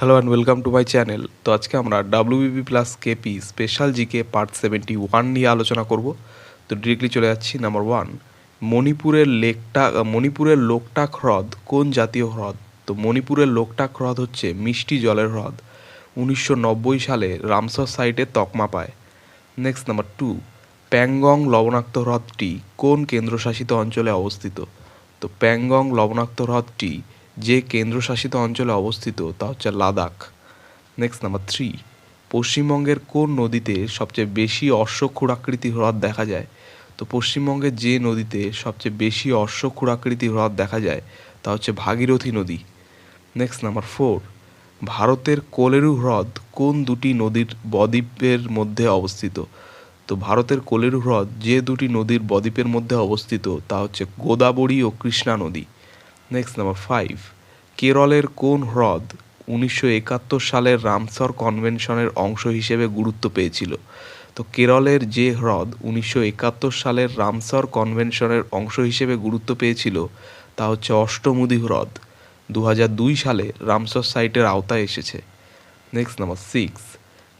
Hello and welcome to my channel তো আজকে আমরা WBP plus KP special GK part seventy one নিয়ে আলোচনা করব। তো ডিরেক্টলি চলে যাচ্ছি নাম্বার ওয়ান মণিপুরের লেকটা, মণিপুরের লোকটাক হ্রদ, কোন জাতীয় হ্রদ? তো মণিপুরের লোকটাক হ্রদ হচ্ছে মিষ্টি জলের হ্রদ। উনিশশো নব্বই সালে রামসর সাইটে তকমা পায়। নেক্সট নাম্বার টু প্যাংগং লবণাক্ত হ্রদটি কোন কেন্দ্রশাসিত অঞ্চলে অবস্থিত? তো প্যাংগং লবণাক্ত হ্রদটি যে কেন্দ্রশাসিত অঞ্চলে অবস্থিত, তা হচ্ছে লাদাখ। নেক্সট নাম্বার থ্রি পশ্চিমবঙ্গের কোন নদীতে সবচেয়ে বেশি অশ্বক্ষুরাকৃতি হ্রদ দেখা যায়? তো পশ্চিমবঙ্গের যে নদীতে সবচেয়ে বেশি অশ্বক্ষুরাকৃতি হ্রদ দেখা যায়, তা হচ্ছে ভাগীরথী নদী। নেক্সট নাম্বার ফোর ভারতের কোলেরু হ্রদ কোন দুটি নদীর বদ্বীপের মধ্যে অবস্থিত? তো ভারতের কোলেরু হ্রদ যে দুটি নদীর বদ্বীপের মধ্যে অবস্থিত, তা হচ্ছে গোদাবরী ও কৃষ্ণা নদী। নেক্সট নাম্বার ফাইভ কেরলের কোন হ্রদ উনিশশো একাত্তর সালের রামসর কনভেনশনের অংশ হিসেবে গুরুত্ব পেয়েছিল? তো কেরলের যে হ্রদ উনিশশো একাত্তর সালের রামসর কনভেনশনের অংশ হিসেবে গুরুত্ব পেয়েছিল, তা হচ্ছে অষ্টমুদি হ্রদ। দু দুই সালে রামসর সাইটের আওতায় এসেছে। নেক্সট নাম্বার সিক্স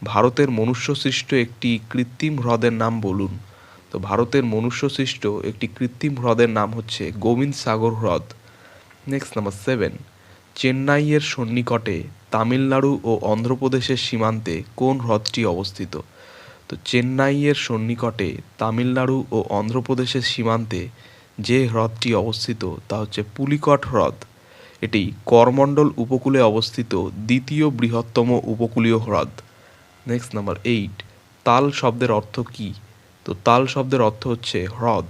ভারতের মনুষ্যসৃষ্ট একটি কৃত্রিম হ্রদের নাম বলুন। তো ভারতের মনুষ্যসৃষ্ট একটি কৃত্রিম হ্রদের নাম হচ্ছে গোবিন্দ সাগর হ্রদ। নেক্সট নাম্বার সেভেন চেন্নাইয়ের সন্নিকটে তামিলনাড়ু ও অন্ধ্রপ্রদেশের সীমান্তে কোন হ্রদটি অবস্থিত? তো চেন্নাইয়ের সন্নিকটে তামিলনাড়ু ও অন্ধ্রপ্রদেশের সীমান্তে যে হ্রদটি অবস্থিত তা হচ্ছে পুলিকট হ্রদ। এটি করমণ্ডল উপকূলে অবস্থিত দ্বিতীয় বৃহত্তম উপকূলীয় হ্রদ। নেক্সট নাম্বার এইট তাল শব্দের অর্থ কী? তো তাল শব্দের অর্থ হচ্ছে হ্রদ।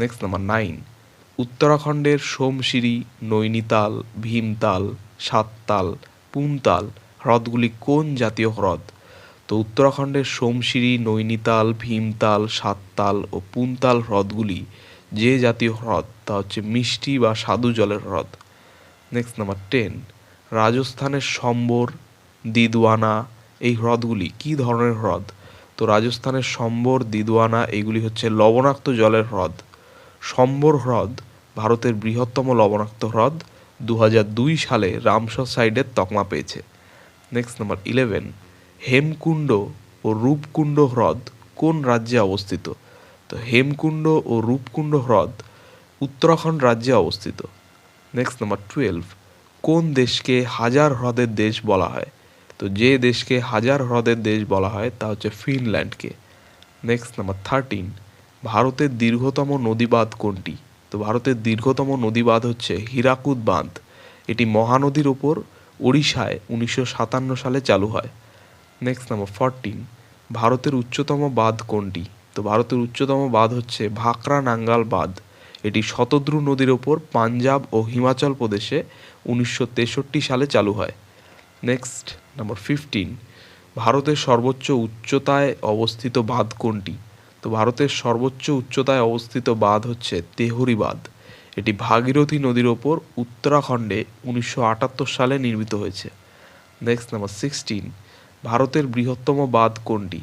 নেক্সট নাম্বার নাইন উত্তরাখণ্ডের সোমশিরি, নৈনিতাল, ভীমতাল, সাততাল, পুনতাল হ্রদগুলি কোন জাতীয় হ্রদ? তো উত্তরাখণ্ডের সোমশিরি, নৈনিতাল, ভীমতাল, সাততাল ও পুনতাল হ্রদগুলি যে জাতীয় হ্রদ? তা হচ্ছে মিষ্টি বা স্বাদু জলের হ্রদ। নেক্সট নাম্বার টেন রাজস্থানের সম্বর দিদওয়ানা এই হ্রদগুলি কী ধরনের হ্রদ? তো রাজস্থানের সম্বর দিদওয়ানা এগুলি হচ্ছে লবণাক্ত জলের হ্রদ। সম্বর হ্রদ ভারতের বৃহত্তম লবণাক্ত হ্রদ দু সালে রামসর সাইডের তকমা পেয়েছে। নেক্সট নাম্বার ইলেভেন হেমকুণ্ড ও রূপকুণ্ড হ্রদ কোন রাজ্যে অবস্থিত? তো হেমকুণ্ড ও রূপকুণ্ড হ্রদ উত্তরাখণ্ড রাজ্যে অবস্থিত। নেক্সট নাম্বার টুয়েলভ কোন দেশকে হাজার হ্রদের দেশ বলা হয়? তো যে দেশকে হাজার হ্রদের দেশ বলা হয় তা হচ্ছে ফিনল্যান্ডকে। নেক্সট নাম্বার থার্টিন ভারতের দীর্ঘতম নদীবাঁধ কোনটি? তো ভারতের দীর্ঘতম নদী বাঁধ হচ্ছে হীরাকুদ বাঁধ। এটি মহানদীর ওপর ওড়িশায় উনিশশো সাতান্ন সালে চালু হয়। নেক্সট নাম্বার ফরটিন ভারতের উচ্চতম বাঁধ কোনটি? তো ভারতের উচ্চতম বাঁধ হচ্ছে ভাকরা নাঙ্গাল বাঁধ। এটি শতদ্রু নদীর ওপর পাঞ্জাব ও হিমাচল প্রদেশে উনিশশো তেষট্টি সালে চালু হয়। নেক্সট নাম্বার ফিফটিন ভারতের সর্বোচ্চ উচ্চতায় অবস্থিত বাঁধ কোনটি? তো ভারতের সর্বোচ্চ উচ্চতায় অবস্থিত বাঁধ হচ্ছে তেহরি বাঁধ। এটি ভাগীরথী নদীর ওপর উত্তরাখণ্ডে উনিশশো আটাত্তর সালে নির্মিত হয়েছে। নেক্সট নাম্বার সিক্সটিন ভারতের বৃহত্তম বাঁধ কোনটি?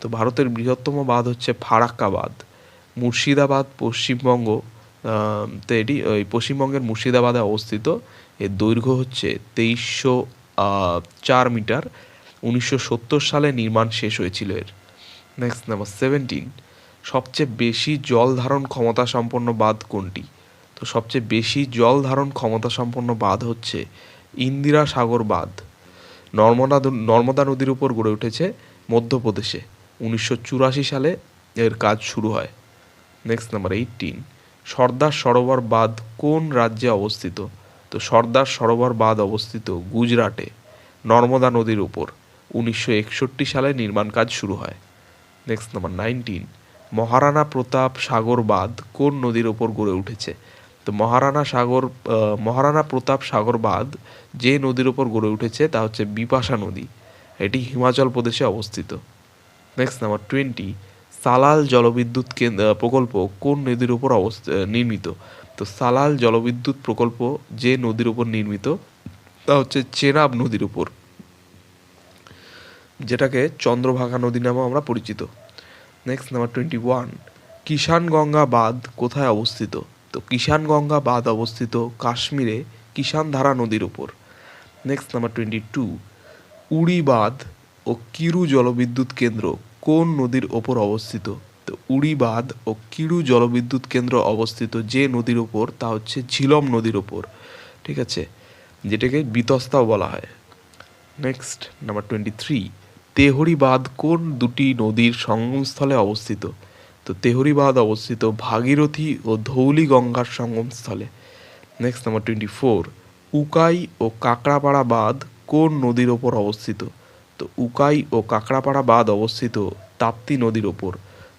তো ভারতের বৃহত্তম বাঁধ হচ্ছে ফারাক্কা বাঁধ। মুর্শিদাবাদ, পশ্চিমবঙ্গ তো এটি, ওই পশ্চিমবঙ্গের মুর্শিদাবাদে অবস্থিত। এর দৈর্ঘ্য হচ্ছে তেইশশো চার মিটার। উনিশশো সত্তর সালে নির্মাণ শেষ হয়েছিল এর। নেক্সট নাম্বার সেভেন্টিন সবচেয়ে বেশি জল ধারণ ক্ষমতা সম্পন্ন বাঁধ কোনটি? তো সবচেয়ে বেশি জল ধারণ ক্ষমতা সম্পন্ন বাঁধ হচ্ছে ইন্দিরা সাগর বাঁধ। নর্মদা নর্মদা নদীর উপর গড়ে উঠেছে মধ্যপ্রদেশে। উনিশশো চুরাশি সালে এর কাজ শুরু হয়। Next number eighteen Sardar Sarovar বাঁধ কোন রাজ্যে অবস্থিত? তো সর্দার সরোবর বাঁধ অবস্থিত গুজরাটে, নর্মদা নদীর উপর। উনিশশো একষট্টি সালে নির্মাণ কাজ শুরু হয়। Next number nineteen Maharana Pratap Sagar বাঁধ কোন নদীর ওপর গড়ে উঠেছে? তো মহারানা সাগর মহারানা প্রতাপ সাগর বাঁধ যে নদীর ওপর গড়ে উঠেছে তা হচ্ছে বিপাশা নদী। এটি হিমাচল প্রদেশে অবস্থিত। নেক্সট নাম্বার টোয়েন্টি সালাল জলবিদ্যুৎ কেন্দ্র প্রকল্প কোন নদীর উপর অবস্থ নির্মিত? তো সালাল জলবিদ্যুৎ প্রকল্প যে নদীর ওপর নির্মিত তা হচ্ছে চেনাব নদীর উপর যেটাকে চন্দ্রভাগা নদী নামেও আমরা পরিচিত। Next number twenty one Kishanganga বাঁধ কোথায় অবস্থিত? তো কিষানগঙ্গা বাঁধ অবস্থিত কাশ্মীরে কিষানধারা নদীর উপর। Next number twenty two Uri বাঁধ ও কিরু জলবিদ্যুৎ কেন্দ্র কোন নদীর ওপর অবস্থিত? তো উড়ি বাঁধ ও কিরু জলবিদ্যুৎ কেন্দ্র অবস্থিত যে নদীর ওপর তা হচ্ছে ঝিলম নদীর ওপর ঠিক আছে? যেটাকে বিতস্তাও বলা হয়। Next number twenty three Tehri বাঁধ কোন দুটি নদীর সঙ্গমস্থলে অবস্থিত? তো তেহরি বাঁধ অবস্থিত ভাগীরথী ও ধৌলি গঙ্গার সঙ্গমস্থলে। Next number twenty four Ukai ও কাকড়াপাড়া বাঁধ কোন নদীর ওপর অবস্থিত? তো উকাই ও কাকড়াপাড়া বাঁধ অবস্থিত তাপ্তি নদীর ওপর।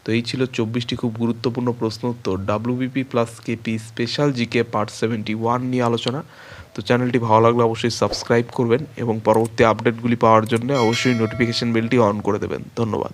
তো এই ছিল চব্বিশটি খুব গুরুত্বপূর্ণ প্রশ্ন উত্তর। WBP plus KP special GK part seventy one নিয়ে আলোচনা। তো চ্যানেলটি ভালো লাগলে অবশ্যই সাবস্ক্রাইব করবেন এবং পরবর্তী আপডেটগুলি পাওয়ার জন্য অবশ্যই নোটিফিকেশন বেলটি অন করে দেবেন। ধন্যবাদ।